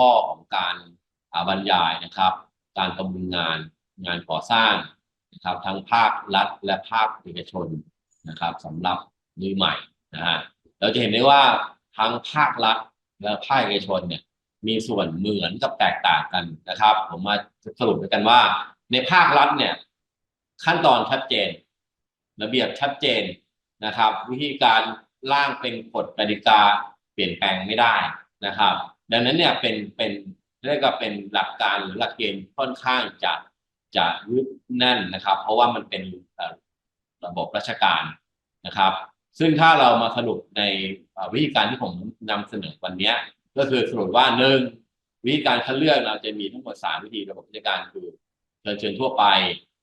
ข้อของการบรรยายนะครับ การประมูลงานงานก่อสร้างนะครับ ทั้งภาครัฐและภาคเอกชนนะครับสำหรับมือใหม่นะฮะเราจะเห็นได้ว่าทั้งภาครัฐและภาคเอกชนเนี่ยมีส่วนเหมือนกับแตกต่างกันนะครับ ผมมาสรุปด้วยกันว่า ในภาครัฐเนี่ยขั้นตอนชัดเจน ระเบียบชัดเจนนะครับ วิธีการร่างเป็นกฎกติกาเปลี่ยนแปลงไม่ได้นะครับ ดังนั้นเนี่ยเป็นเป็นเรียกว่าเป็นหลักการหรือหลักเกณฑ์ค่อนข้างจะจะยึดแน่นนะครับ เพราะว่ามันเป็นระบบราชการนะครับ ซึ่งถ้าเรามาสรุปในวิธีการที่ผมนำเสนอวันนี้ก็คือสรุปว่าหนึ่งวิธีการคัดเลือกเราจะมีทั้งหมดสามวิธีระบบราชการคือเชิญเชิญทั่วไป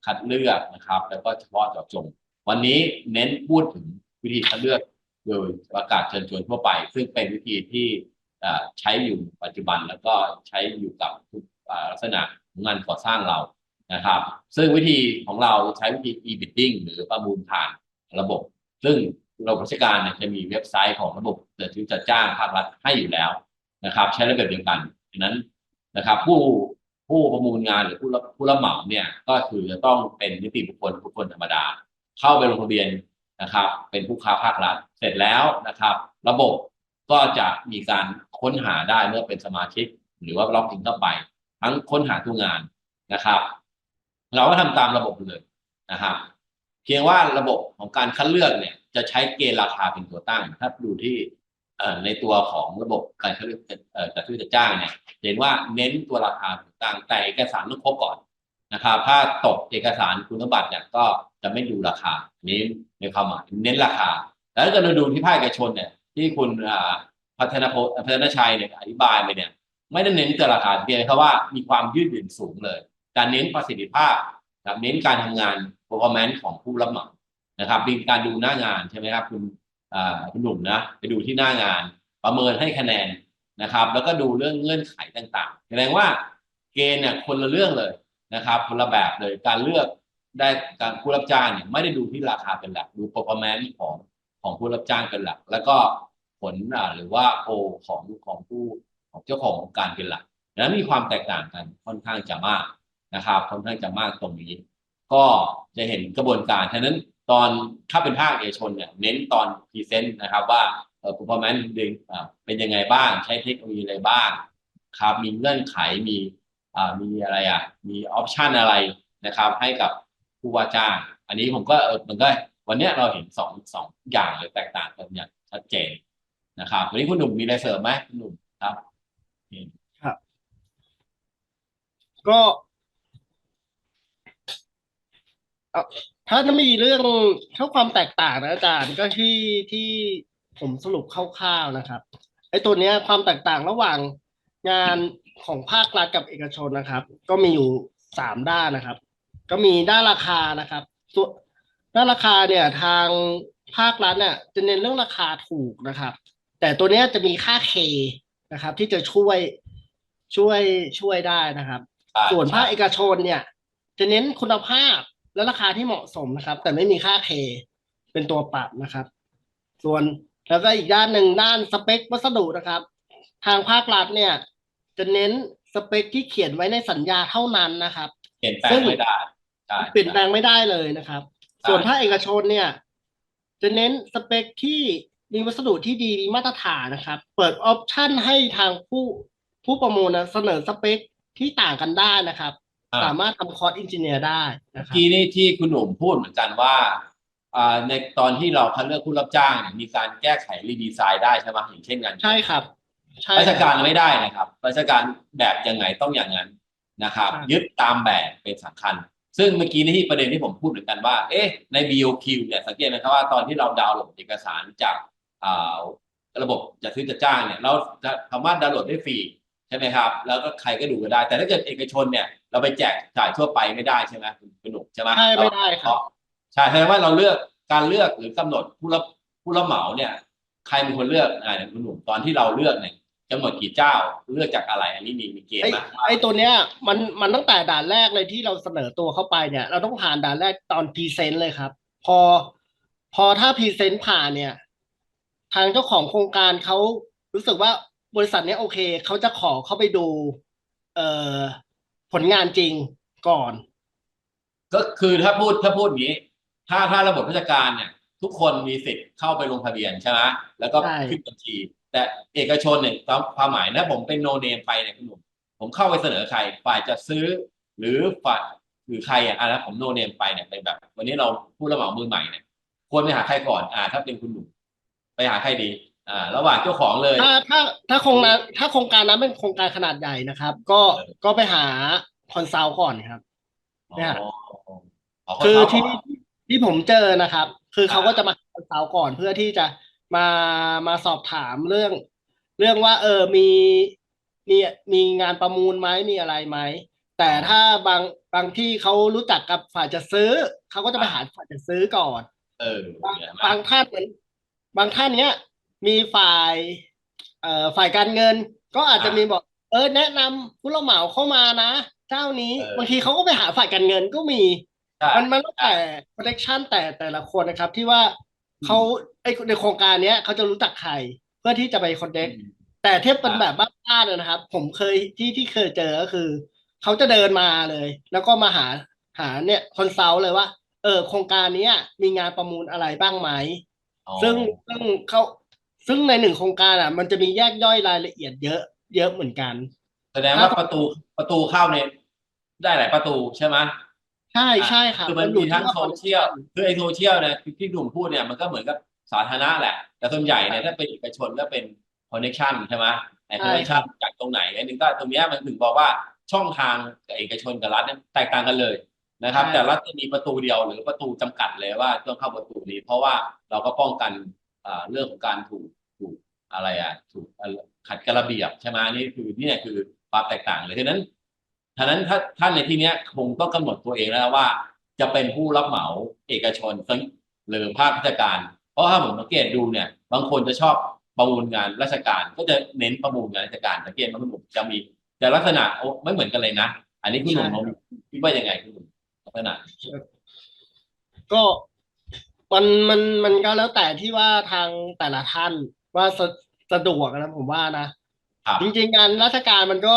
คัดเลือกนะครับ แล้วก็เฉพาะเจาะจง วันนี้เน้นพูดถึงวิธีคัดเลือกโดยประกาศเชิญชวนทั่วไป ซึ่งเป็นวิธีที่ ใช้อยู่ปัจจุบันแล้วก็ใช้อยู่กับทุกลักษณะของงานก่อสร้างเรานะครับ ซึ่งวิธีของเราใช้วิธี e-bidding หรือประมูลผ่านระบบ ซึ่งระบบราชการเนี่ยจะมีเว็บไซต์ของระบบเจัดซื้อจัดจ้างภาครัฐให้อยู่แล้วนะครับ ใช้ระเบียบเดียวกันดังนั้นนะครับผู้ผู้ประมูลงานหรือผู้รับผู้รับเหมาเนี่ยก็คือจะต้องเป็นนิติบุคคลบุคคลธรรมดา เข้าไปลงทะเบียนนะครับ เป็นผู้ค้าภาครัฐเสร็จแล้วนะครับ ระบบ ก็จะมีการค้นหาได้เมื่อเป็นสมาชิก หรือว่าล็อกอินเข้าไป ทั้งค้นหาทุกงานนะครับ เราก็ทำตามระบบเลยนะครับ เพียงว่าระบบของการคัดเลือกเนี่ย จะใช้เกณฑ์ราคาเป็นตัวตั้งถ้าดูที่ในตัวของระบบการคัดเลือกจัดซื้อจัดจ้างเนี่ยเห็นว่าเน้นตัวราคาตัวตั้งแต่เอกสารต้องครบก่อนนะครับ ถ้าตกเอกสารคุณสมบัติเนี่ยก็จะไม่ดูราคาอันนี้ในความหมายเน้นราคา แล้วถ้าเราดูที่ภาคเอกชนเนี่ย ที่คุณพัฒนาโพพัฒนาชัยเนี่ยอธิบายไปเนี่ย ไม่ได้เน้นแต่ราคาเพียงแค่ว่ามีความยืดหยุ่นสูงเลย การเน้นประสิทธิภาพเน้นการทำงาน performance ของผู้รับเหมานะครับมีการดูหน้างานใช่ไหมครับคุณคุณหนุ่มนะไปดูที่หน้างาน ประเมินให้คะแนนนะครับ แล้วก็ดูเรื่องเงื่อนไขต่างๆแสดงว่าเกณฑ์เนี่ยคนละเรื่องเลยนะครับคนละแบบเลยการเลือกได้การผู้รับจ้างเนี่ยไม่ได้ดูที่ราคาเป็นหลัก ดู performance ของของผู้รับจ้างเป็นหลัก แล้วก็ ผลอ่าหรือว่าโพของของผู้ของเจ้าขององค์การเป็นหลักนั้นมีความแตกต่างกันค่อนข้างจะมากนะครับค่อนข้างจะมากตรงนี้ ก็จะเห็นกระบวนการฉะนั้นตอนถ้าเป็นภาคเอกชนเนี่ยเน้นตอนพรีเซนต์นะครับว่าเออ performance ดึงอ่าเป็นยังไงบ้างใช้เทคโนโลยีอะไรบ้างครับมีเงื่อนไขมีอ่ามีอะไรอะมีออปชันอะไรนะครับให้กับผู้ว่าจ้าง อันนี้ผมก็เออมันก็วันนี้เราเห็นสองสองอย่างเลยแตกต่างกันอย่างชัดเจน นะครับวันนี้คุณหนุ่มมีอะไรเสริมไหมคุณหนุ่มครับก็เอ่อถ้าจะมีเรื่องเท่าความแตกต่างนะอาจารย์ก็ที่ที่ผมสรุปคร่าวๆนะครับไอ้ตัวเนี้ยความแตกต่างระหว่างงานของภาครัฐกับเอกชนนะครับ ก็มีอยู่สามด้านนะครับ ก็มีด้านราคานะครับส่วนด้านราคาเนี่ยทางภาครัฐเนี่ยจะเน้นเรื่องราคาถูกนะครับ แต่ตัวเนี้ยจะมีค่าเคนะครับ ที่จะช่วยช่วยช่วยได้นะครับ ส่วนภาคเอกชนเนี่ย จะเน้นคุณภาพและราคาที่เหมาะสมนะครับ แต่ไม่มีค่าเคเป็นตัวปรับนะครับ ส่วนแล้วก็อีกด้านหนึ่งด้านสเปควัสดุนะครับ ทางภาครัฐเนี่ย จะเน้นสเปคที่เขียนไว้ในสัญญาเท่านั้นนะครับเปลี่ยนแปลงไม่ได้ใช่เปลี่ยนแปลงไม่ได้เลยนะครับ ส่วนภาคเอกชนเนี่ย จะเน้นสเปคที่ มีวัสดุที่ดีมีมาตรฐานนะครับ เปิดออปชันให้ทางผู้ผู้ประมูลนะเสนอสเปคที่ต่างกันได้นะครับ อ่า สามารถทำคอร์สอินจิเนียร์ได้นะคเมื่อรับ กี้นี่ที่คุณหนุ่มพูดเหมือนกันว่าอ่าในตอนที่เราคัดเลือกผู้รับจ้างเนี่ยมีการแก้ไขรีดีไซน์ได้ใช่ไหมอย่างเช่นงานใช่ครับ ใช่ราชคการบไม่ได้นะครับราชการแบบยังไงต้องอย่างนั้นนะครับ ครับ ยึดตามแบบเป็นสำคัญ ซึ่งเมื่อกี้นี่ที่ประเด็นที่ผมพูดเหมือนกันว่า เอ๊ะใน BOQ เนี่ยสังเกตไหมครับว่าตอนที่เราดาวน์โหลดเอกสารจากอ่า ระบบจัดซื้อจัดจ้างเนี่ยเราจะสามารถดาวน์โหลดได้ฟรีใช่ไหมครับ แล้วก็ใครก็ดูก็ได้ แต่ถ้าเกิดเอกชนเนี่ยเราไปแจกจ่ายทั่วไปไม่ได้ใช่ไหมคุณคุณหนุ่มใช่ไหมใช่ไม่ได้ครับใช่แสดงว่าเราเลือกการเลือกหรือกำหนดผู้รับผู้รับเหมาเนี่ย ใครเป็นคนเลือกอ่าเนี่ยคุณหนุ่มตอนที่เราเลือกเนี่ยกำหนดกี่เจ้าเลือกจากอะไร อันนี้มีมีเกณฑ์ไอ้ไหมไอ้ตัวเนี้ยมันมันตั้งแต่ด่านแรกเลยที่เราเสนอตัวเข้าไปเนี่ย เราต้องผ่านด่านแรกตอนพรีเซนต์เลยครับ พอ พอถ้าพรีเซนต์ผ่านเนี่ย ทางเจ้าของโครงการเขารู้สึกว่าบริษัทเนี้ยโอเคเขาจะขอเข้าไปดู เอ่อผลงานจริงก่อน ก็คือถ้าพูดถ้าพูดอย่างนี้ ถ้าถ้าระบบราชการเนี่ย ทุกคนมีสิทธิ์เข้าไปลงทะเบียนใช่ไหมแล้วก็ใช่ขึ้นบัญชี แต่เอกชนเนี่ยความความหมายนะผมเป็นโนเนมไปเนี่ยคุณหนุ่มผมเข้าไปเสนอใครฝ่ายจะซื้อ หรือฝ่ายหรือใครอะอะแล้วผมโนเนมไปเนี่ยเป็นแบบ วันนี้เราผู้รับเหมามือใหม่เนี่ยควรไปหาใครก่อนอ่าถ้าเป็นคุณหนุ่ม ไปหาใครดีอ่าระหว่างเจ้าของเลย ถ้าถ้าถ้าโครงการถ้าโครงการนั้นเป็นโครงการขนาดใหญ่นะครับ ก็ก็ไปหาคอนซัลท์ก่อนครับเนี่ยอ๋ออ๋อคือเขาที่ก่นที่ผมเจอนะครับ คือเขาอ่าก็จะมาคอนซัลท์ก่อนเพื่อที่จะมามาสอบถามเรื่อง เรื่องว่า เออมีมีมีงานประมูลไหมมีอะไรไหมแต่ถ้าบางบางที่เขารู้จักกับฝ่ายจะซื้อเขาก็จะไปหาฝ่ายจะซื้อก่อน เออบางเนี่ยเห็นไหมบางท่านเหมือน บางท่านเนี้ยมีฝ่ายเอ่อฝ่ายการเงิน ก็อาจจะมีบอก เออแนะนำผู้รับเหมาเข้ามานะ เจ้านี้เออบางทีเขาก็ไปหาฝ่ายการเงินก็มี ใช่ มันมันแล้วแต่ protection แต่แต่ละคนนะครับที่ว่าเขาไอในโครงการเนี้ยเขาจะรู้จักใครเพื่อที่จะไปคอนเนคอืมแต่เทียบเป็นอ่าแบบบ้านๆเลยนะครับ ผมเคยที่ที่เคยเจอก็คือ เขาจะเดินมาเลย แล้วก็มาหาหาเนี่ยคอนซัลท์เลยว่า เออโครงการเนี้ยมีงานประมูลอะไรบ้างไหมอ๋อ ซึ่งซึ่งเขาซึ่งในหนึ่งโครงการอะ มันจะมีแยกย่อยรายละเอียดเยอะเยอะเหมือนกัน แสดงว่าประตูประตูเข้าเนี่ยได้หลายประตูใช่ไหมใช่ใช่ครับคือมันอยู่มีทั้งที่ว่าโซเชียลคือไอ้โซเชียลเนี่ยที่ที่หนุ่มพูดเนี่ยมันก็เหมือนกับสาธารณะแหละ แต่ส่วนใหญ่เนี่ยถ้าเป็นเอกชนก็เป็นคอนเนคชันใช่ไหมไอ้คอนเนคชันจากตรงไหนไอ้หนึ่งก็ตรงเนี้ยมันถึงบอกว่าช่องทางกับเอกชนกับรัฐเนี่ยแตกต่างกันเลย นะครับ แต่รัฐจะมีประตูเดียวหรือประตูจำกัดเลยว่าต้องเข้าประตูนี้ เพราะว่าเราก็ป้องกันอ่าเรื่องของการถูกถูกอะไรอะถูกขัดกระเบียบใช่ไหมนี่คือนี่เนี่ยคือความแตกต่างเลยฉะนั้นฉะนั้นถ้าท่านในที่เนี้ยคงต้องกำหนดตัวเองแล้วนะว่า จะเป็นผู้รับเหมาเอกชนหรือภาคราชการ เพราะถ้าผมสังเกตดูเนี่ย บางคนจะชอบประมูลงานราชการ ก็จะเน้นประมูลงานราชการสังเกตไหมคุณหนุ่มจะมีแต่ลักษณะโอ้ไม่เหมือนกันเลยนะ อันนี้คุณหนุ่มมองคิดว่ายังไงคุณหนุ่ม ลักษณะก็มันมันมันก็แล้วแต่ที่ว่าทางแต่ละท่านว่าสะสะดวกนะผมว่านะ ครับจริงๆงานราชการมันก็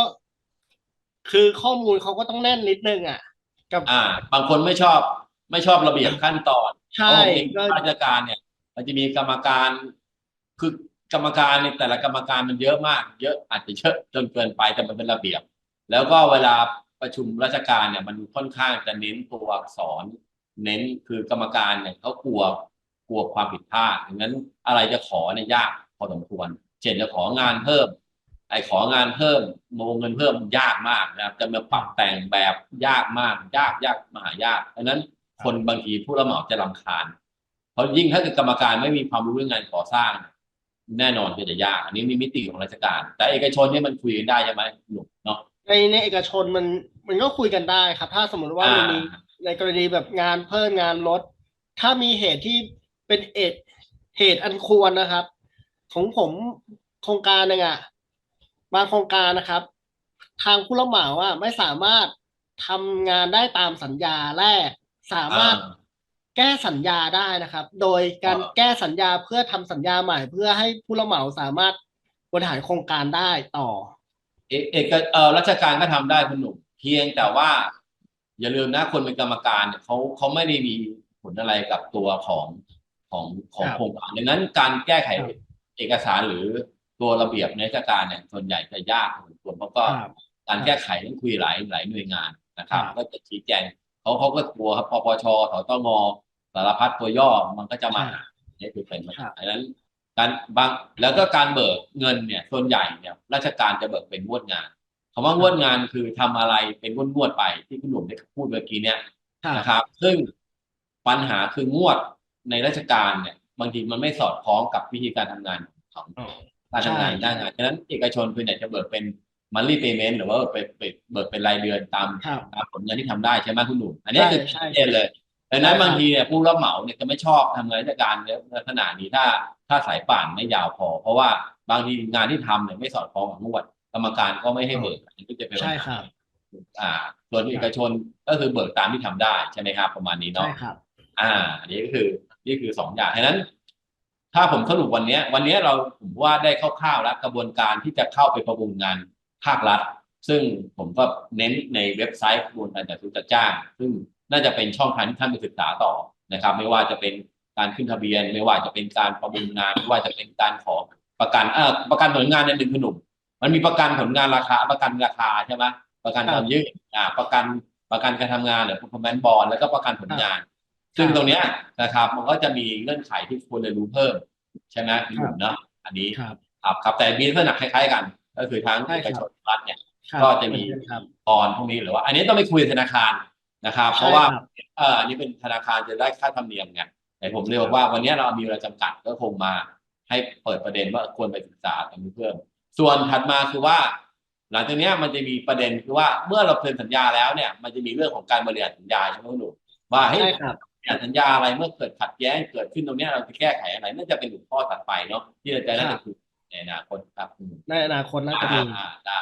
คือข้อมูลเขาก็ต้องแน่นนิดนึงอะ กับอ่า บางคนไม่ชอบ ไม่ชอบระเบียบขั้นตอนใช่เพราะจริงก็ๆราชการเนี่ย มันจะมีกรรมการ คือกรรมการเนี่ยแต่ละกรรมการมันเยอะมาก เยอะอาจจะเยอะจนเกินไปแต่มันเป็นระเบียบ แล้วก็เวลา ประชุมราชการเนี่ยมันค่อนข้างจะเน้นตัวอักษร เน้นคือกรรมการเนี่ยเขากลัวกลัวความผิดพลาดดังนั้นอะไรจะขอเนี่ยยากพอสมควร เช่นจะของานเพิ่ม ไอ้ของานเพิ่มโมงเงินเพิ่มยากมากนะครับ จะมาปรับแต่งแบบยากมาก ยากยากมหายากดังนั้นคนบางทีผู้รับเหมาจะรำคาญ เพราะยิ่งถ้าเกิดกรรมการไม่มีความรู้เรื่องงานก่อสร้าง แน่นอนก็จะยาก อันนี้มีมิติของราชการ แต่เอกชนนี่มันคุยกันได้ใช่ไหมหนุ่ม ในในเอกชนมันมันก็คุยกันได้ครับ ถ้าสมมติว่าอ่ามัมันมีในกรณีแบบงานเพิ่มงานลด ถ้ามีเหตุที่เป็นเหตุเหตุอันควรนะครับ ของผมโครงการหนึ่งอะบางโครงการนะครับ ทางผู้รับเหมาอะไม่สามารถทำงานได้ตามสัญญาแรก สามารถแก้สัญญาได้นะครับ โดยการอ่าแก้สัญญาเพื่อทำสัญญาใหม่ เพื่อให้ผู้รับเหมาสามารถบริหารโครงการได้ต่อ เอกเอกเอ่อราชการก็ทำได้คุณหนุ่มเพียงแต่ว่า อย่าลืมนะคนเป็นกรรมการเนี่ยเขาเขาไม่ได้มีผลอะไรกับตัวของของของครับโครงการดังนั้นการแก้ไขครับเอกสารหรือตัวระเบียบในราชการเนี่ยส่วนใหญ่จะยากพอสมควรเพราะก็ครับการแก้ไขต้องคุยหลายหลายหน่วยงานนะครับครับก็จะชี้แจงเขาเขาก็กลัวครับปปชสตงสารพัดตัวย่อมันก็จะมาหานี่คือเป็นปัญครัหาบดังนั้น การบางแล้วก็การเบิกเงินเนี่ยส่วนใหญ่เนี่ยราชการจะเบิกเป็นงวดงานคำว่างวดงานคือทำอะไรเป็นงวดๆไปที่คุณหนุ่มได้พูดเมื่อกี้เนี่ยครับนะครับ ซึ่งปัญหาคืองวดในราชการเนี่ย บางทีมันไม่สอดคล้องกับวิธีการทำงานของอ๋อการทำงานใช่หน้างานฉะนั้นเอกชนคือเนี่ยจะเบิกเป็นมันรีเพย์เมนต์หรือว่าเบิกเป็นเบิกเป็นรายเดือนตามครับตามผลงานที่ทำได้ใช่ไหมคุณหนุ่มอันนี้คือใช่ชัดเจนเลย ดังนั้นใช่ครับบางทีเนี่ยผู้รับเหมาเนี่ยจะไม่ชอบทำงานราชการในลักษณะนี้ถ้าถ้าสายป่านไม่ยาวพอ เพราะว่าบางทีงานที่ทำเนี่ยไม่สอดคล้องกับงวด กรรมการก็ไม่ให้เบิกอันนี้ก็จะเป็นปัญใช่หาครับอ่า ส่วนเอกชนก็คือเบิกตามที่ทำได้ใช่ไหมครับประมาณนี้ใช่เนาะ ครับ อ่าอันนี้ก็คือนี่คือสองอย่างฉะนั้น ถ้าผมสรุปวันเนี้ย วันเนี้ยเราผมว่าได้คร่าวๆแล้วกระบวนการที่จะเข้าไปประมูลงานภาครัฐ ซึ่งผมก็เน้นในเว็บไซต์ประมูลการจัดซื้อจัดจ้าง ซึ่ง น่าจะเป็นช่องทางที่ท่านไปศึกษาต่อนะครับ ไม่ว่าจะเป็นการขึ้นทะเบียน ไม่ว่าจะเป็นการประมูลงาน ไม่ว่าจะเป็นการขอประกันเอ่อประกันผลงานในหนึ่งขนมมันมีประกันผลงานราคาประกันราคาใช่ไหมประกันครับทำยื่นอ่าประกันประกันการทำงานหรือ performance bond แล้วก็ประกันผลงาน ซึ่งตรงเนี้ยนะครับ มันก็จะมีเงื่อนไขที่ควรจะรู้เพิ่ม ใช่ไหมคุณหนุ่มเนาะอันนี้ครับครับครับแต่มีลักษณะคล้ายๆกัน ก็คือทั้งใช่เอครับกชนรัฐเนี่ยครับก็จะมีเหอนนครับกรพวกนี้หรือว่า อันนี้ต้องไปคุยกับธนาคาร นะครับใช่เพราะว่าครับเอออันนี้เป็นธนาคารจะได้ค่าธรรมเนียมไงแต่ผมเรียกว่าวันนี้เรามีเวลาจำกัดก็คงมาให้เปิดประเด็นว่าควรไปศึกษาตรงนี้เพิ่ม ส่วนถัดมาคือว่า หลังจากเนี้ยมันจะมีประเด็นคือว่าเมื่อเราเซ็นสัญญาแล้วเนี่ย มันจะมีเรื่องของการบริหารสัญญาใช่ไหมคุณหนุ่มว่าเฮ้ยใช่ครับบริหารสัญญาอะไรเมื่อเกิดขัดแย้งเกิดขึ้นตรงเนี้ยเราจะแก้ไขอะไรน่าจะเป็นหัวข้อถัดไปเนาะที่เราจะน่าจะคุยในอนาคตครับอืมในอนาคตน่าจะอ่ามีอ่าได้